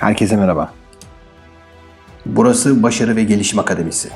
Herkese merhaba. Burası Başarı ve Gelişim Akademisi.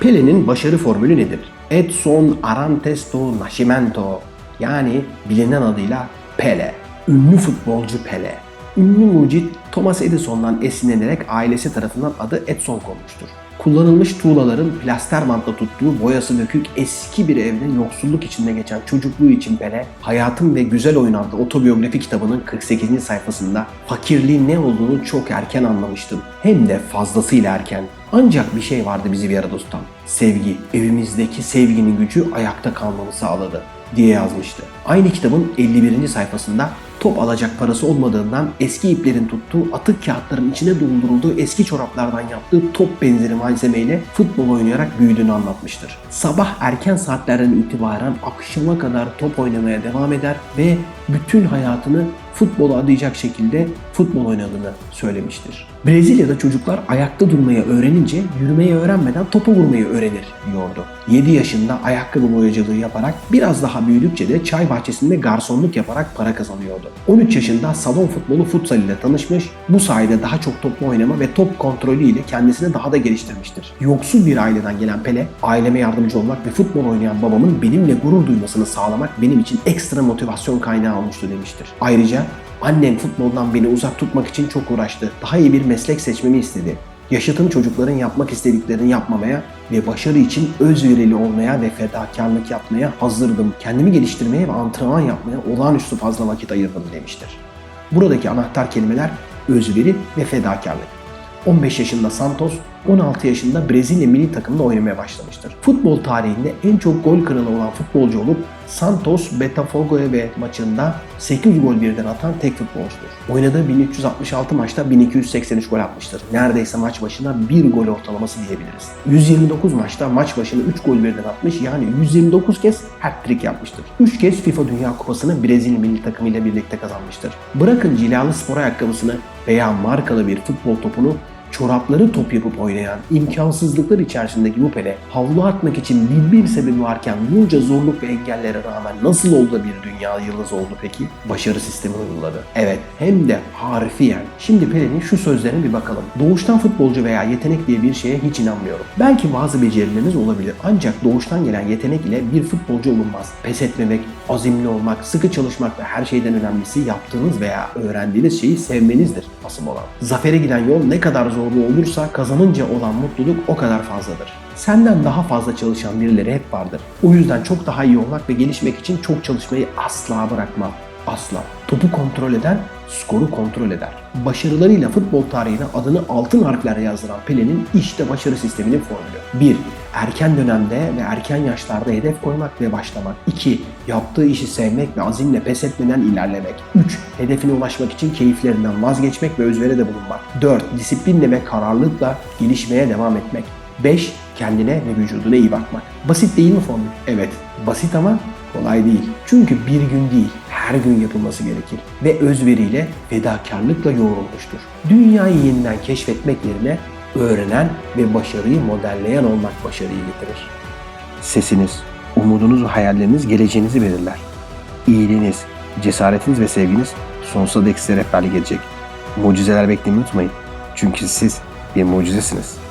Pele'nin başarı formülü nedir? Edson Arantes do Nascimento yani bilinen adıyla Pele. Ünlü futbolcu Pele. Ünlü mucit Thomas Edison'dan esinlenerek ailesi tarafından adı Edson konmuştur. Kullanılmış tuğlaların plaster bantla tuttuğu boyası dökük eski bir evde yoksulluk içinde geçen çocukluğu için Pele, Hayatım ve Güzel Oyun adlı otobiyografi kitabının 48. sayfasında fakirliğin ne olduğunu çok erken anlamıştım. Hem de fazlasıyla erken. Ancak bir şey vardı bizi bir arada tutan. Sevgi. Evimizdeki sevginin gücü ayakta kalmamı sağladı diye yazmıştı. Aynı kitabın 51. sayfasında top alacak parası olmadığından eski iplerin tuttuğu atık kağıtların içine doldurulduğu eski çoraplardan yaptığı top benzeri malzemeyle futbol oynayarak büyüdüğünü anlatmıştır. Sabah erken saatlerden itibaren akşama kadar top oynamaya devam eder ve bütün hayatını futbola adayacak şekilde futbol oynadığını söylemiştir. Brezilya'da çocuklar ayakta durmayı öğrenince yürümeyi öğrenmeden topu vurmayı öğrenir diyordu. 7 yaşında ayakkabı boyacılığı yaparak biraz daha büyüdükçe de çay bahçesinde garsonluk yaparak para kazanıyordu. 13 yaşında salon futbolu futsal ile tanışmış, bu sayede daha çok toplu oynama ve top kontrolü ile kendisini daha da geliştirmiştir. Yoksul bir aileden gelen Pele, aileme yardımcı olmak ve futbol oynayan babamın benimle gurur duymasını sağlamak benim için ekstra motivasyon kaynağı olmuştu demiştir. Ayrıca Annem futboldan beni uzak tutmak için çok uğraştı. Daha iyi bir meslek seçmemi istedi. Yaşıtım çocukların yapmak istediklerini yapmamaya ve başarı için özverili olmaya ve fedakarlık yapmaya hazırdım. Kendimi geliştirmeye ve antrenman yapmaya olağanüstü fazla vakit ayırdım demiştir. Buradaki anahtar kelimeler özveri ve fedakarlık. 15 yaşında Santos, 16 yaşında Brezilya milli takımında oynamaya başlamıştır. Futbol tarihinde en çok gol kralı olan futbolcu olup Santos Botafogo'ya ve maçında 8 gol birden atan tek futbolcudur. Oynadığı 1366 maçta 1283 gol atmıştır. Neredeyse maç başına 1 gol ortalaması diyebiliriz. 129 maçta maç başına 3 gol birden atmış yani 129 kez hat-trick yapmıştır. 3 kez FIFA Dünya Kupası'nı Brezilya milli takımıyla birlikte kazanmıştır. Bırakın cilalı spor ayakkabısını veya markalı bir futbol topunu çorapları top yapıp oynayan, imkansızlıklar içerisindeki bu Pele, havlu atmak için bin bir sebebi varken bunca zorluk ve engellere rağmen nasıl oldu da bir dünya yıldızı oldu peki? Başarı sistemini uyguladı. Evet, hem de harfiyen. Şimdi Pele'nin şu sözlerine bir bakalım. Doğuştan futbolcu veya yetenek diye bir şeye hiç inanmıyorum. Belki bazı becerileriniz olabilir ancak doğuştan gelen yetenek ile bir futbolcu olunmaz. Pes etmemek, azimli olmak, sıkı çalışmak ve her şeyden önemlisi yaptığınız veya öğrendiğiniz şeyi sevmenizdir asıl olan. Zafere giden yol ne kadar zorlu olursa kazanınca olan mutluluk o kadar fazladır. Senden daha fazla çalışan birileri hep vardır. O yüzden çok daha iyi olmak ve gelişmek için çok çalışmayı asla bırakma. Asla. Topu kontrol eden, skoru kontrol eder. Başarılarıyla futbol tarihine adını altın harflerle yazdıran Pele'nin işte başarı sisteminin formülü. 1. Erken dönemde ve erken yaşlarda hedef koymak ve başlamak. 2. Yaptığı işi sevmek ve azimle pes etmeden ilerlemek. 3. Hedefine ulaşmak için keyiflerinden vazgeçmek ve özveride bulunmak. 4. Disiplinle ve kararlılıkla gelişmeye devam etmek. 5. Kendine ve vücuduna iyi bakmak. Basit değil mi formül? Evet, basit ama kolay değil. Çünkü bir gün değil, her gün yapılması gerekir ve özveriyle, fedakarlıkla yoğrulmuştur. Dünyayı yeniden keşfetmek yerine öğrenen ve başarıyı modelleyen olmak başarıyı getirir. Sesiniz, umudunuz ve hayalleriniz geleceğinizi belirler. İyiliğiniz, cesaretiniz ve sevginiz sonsuza dek size rehberlik edecek. Mucizeler beklemeyi unutmayın. Çünkü siz bir mucizesiniz.